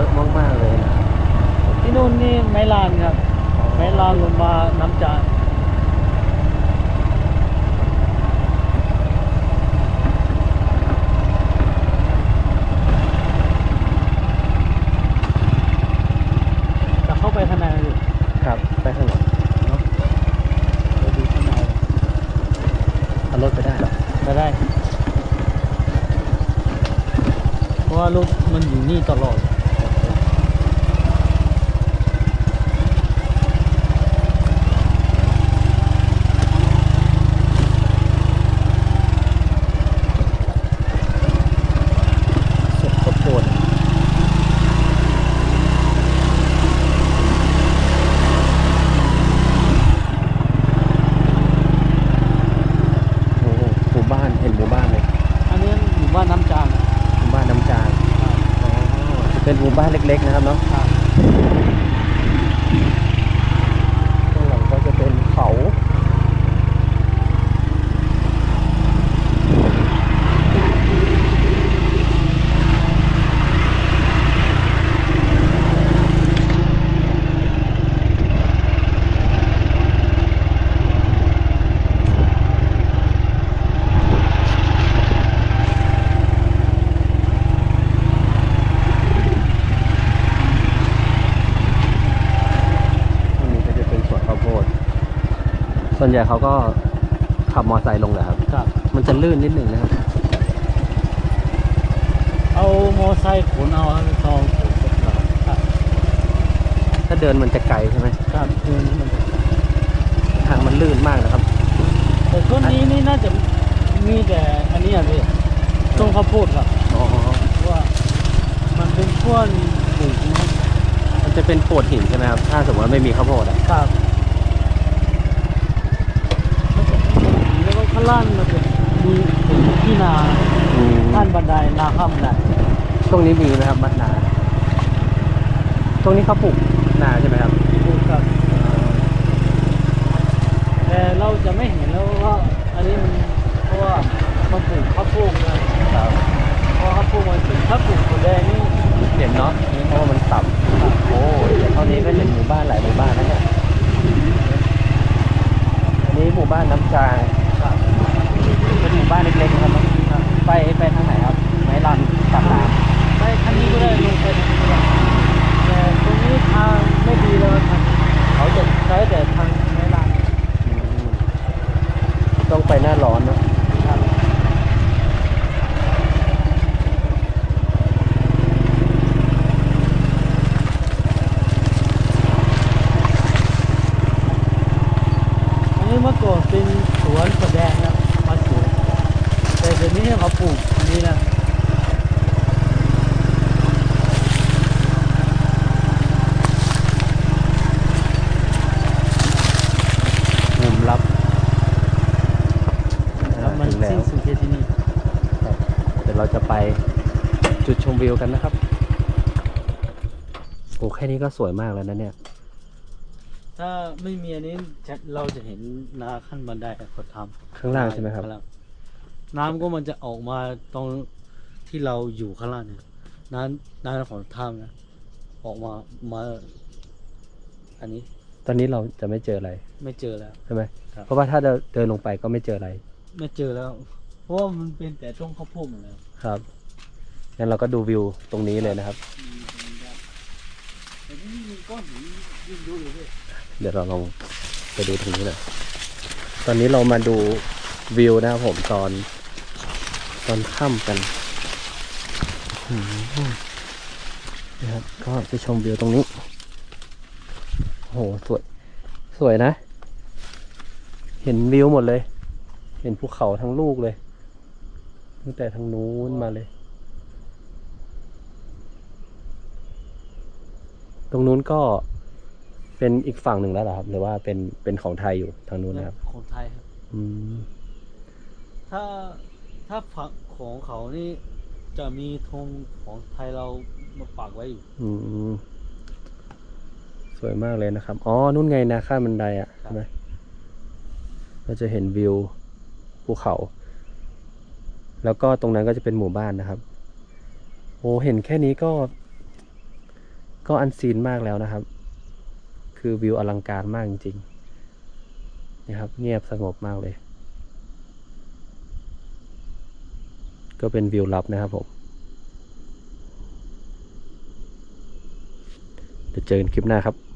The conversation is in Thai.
อะมากๆเลยที่นู่นนี่ไม้ลานครับ ไม้ลานลงมาน้ำจานจะเข้าไปข้งในอยู่ครับ ไปข้างหลังไปดูข้างในเอารถไปได้ไปได้ เพราะว่ารถมันอยู่นี่ตลอด เป็นหมู่บ้านเล็ก ๆ นะครับเนาะ ครับ ข้างหลังก็จะเป็นเขา ตรงนี้ก็จะเป็นสวนข้าวโพด ส่วนใหญ่เขาก็ขับมอไซค์ลงแหละครับ ครับ มันจะลื่นนิดหนึ่งนะครับ เอามอไซค์ขนเอาครับตองขนกับเราครับถ้าเดินมันจะไกลใช่ไหมครับคือนี่มันทางมันลื่นมากนะครับ แต่ช่วงนี้นี่น่าจะมีแต่อันนี้อะพี่ต้นข้าวโพดครับอ๋อ เพราะว่า มันเป็นช่วงปลูกนะมันจะเป็นโขดหินใช่ไหมครับ ถ้าสมมติว่าไม่มีข้าวโพดอะครับแล้วก็ข้างล่างมันจะมีเป็นที่นาด้านบันไดนาข้ามบันไดตรงนี้มีไหมครับมัดนา ตรงนี้เขาปลูกนาใช่ไหมครับปลูกครับแต่เราจะไม่เห็นแล้วว่าอันนี้มันเพราะว่ามันปลูกข้าวโพดนะครับเพราะข้าวโพดมันเป็นถ้าปลูกถั่วแดงนี่เห็นเนาะเพราะว่ามันต่ำโอ้ยเดี๋ยวเท่านี้ก็เห็นหมู่บ้านหลายหมู่บ้านแล้วเนี่ยอันนี้หมู่บ้านน้ำจางครั บ้านเล็กๆนะครับไปไปทางไหนครับไม้ลันปากน้ไปทางนี้ก็ได้ลงไปทางนี้ก็ได้แต่ตรงนี้ทางไม่ดีเลยทางเขาจะใช้แต่ทางไม้ลานต้องไปหน้าร้อนเนาะนนี้เมื่อก่อนเป็นสวนแสดงนะ เดี๋ยวนี้เขาปลูกอันนี้นะมุมลับแล้วมันถึงแล้สิ้วนสุดแค่ที่นี่ครับเดี๋ยวเราจะไปจุดชมวิวกันนะครับโอ้แค่นี้ก็สวยมากแล้วนะเนี่ย ถ้าไม่มีอันนี้จะเราจะเห็นนาขั้นบันไดเขาทำข้างล่างใช่ไหมครับ ข้างล่าง น้ำก็มันจะออกมาตรงที่เราอยู่ข้างล่างเนี่ยน้ำน้ำของถ้ำนะออกมามา อันนี้ตอนนี้เราจะไม่เจออะไรไม่เจอแล้ว ใช่ไหมครับ เพราะว่าถ้าเดินเดินลงไปก็ไม่เจออะไรไม่เจอแล้ว เพราะว่ามันเป็นแต่ต้นข้าวโพดหมดแล้วครับงั้นเราก็ดูวิวตรงนี้เลยนะครับแต่นี่มีก้อนหินยิ่งดูเลยด้วยเดี๋ยวเราลองไปดูตรงนี้หน่อยตอนนี้เรามาดูวิวนะครับผมตอน ตอนค่ำกันอืมนะครับก็ไปชมวิวตรงนี้โอ้โหสวย สวยนะ เห็นวิวหมดเลย เห็นภูเขาทั้งลูกเลยตั้งแต่ทางนู้นมาเลย ตรงนู้นก็เป็นอีกฝั่งหนึ่งแล้วเหรอครับ หรือว่าเป็นเป็นของไทยอยู่ทางนู้นนะครับ ของไทยครับ อืม ถ้า ถ้าฝั่งของเขานี่จะมีธงของไทยเรามาปักไว้อยู่ อืมสวยมากเลยนะครับ อ๋อ นู่นไงนาข้ามบันไดอะครับใช่ไหมเราจะเห็นวิวภูเขา แล้วก็ตรงนั้นก็จะเป็นหมู่บ้านนะครับ โอ้เห็นแค่นี้ก็ ก็อันซีนมากแล้วนะครับ คือวิวอลังการมากจริงๆนี่ครับ เงียบสงบมากเลย ก็เป็นวิวลับนะครับผมเดี๋ยวเจอกันคลิปหน้าครับ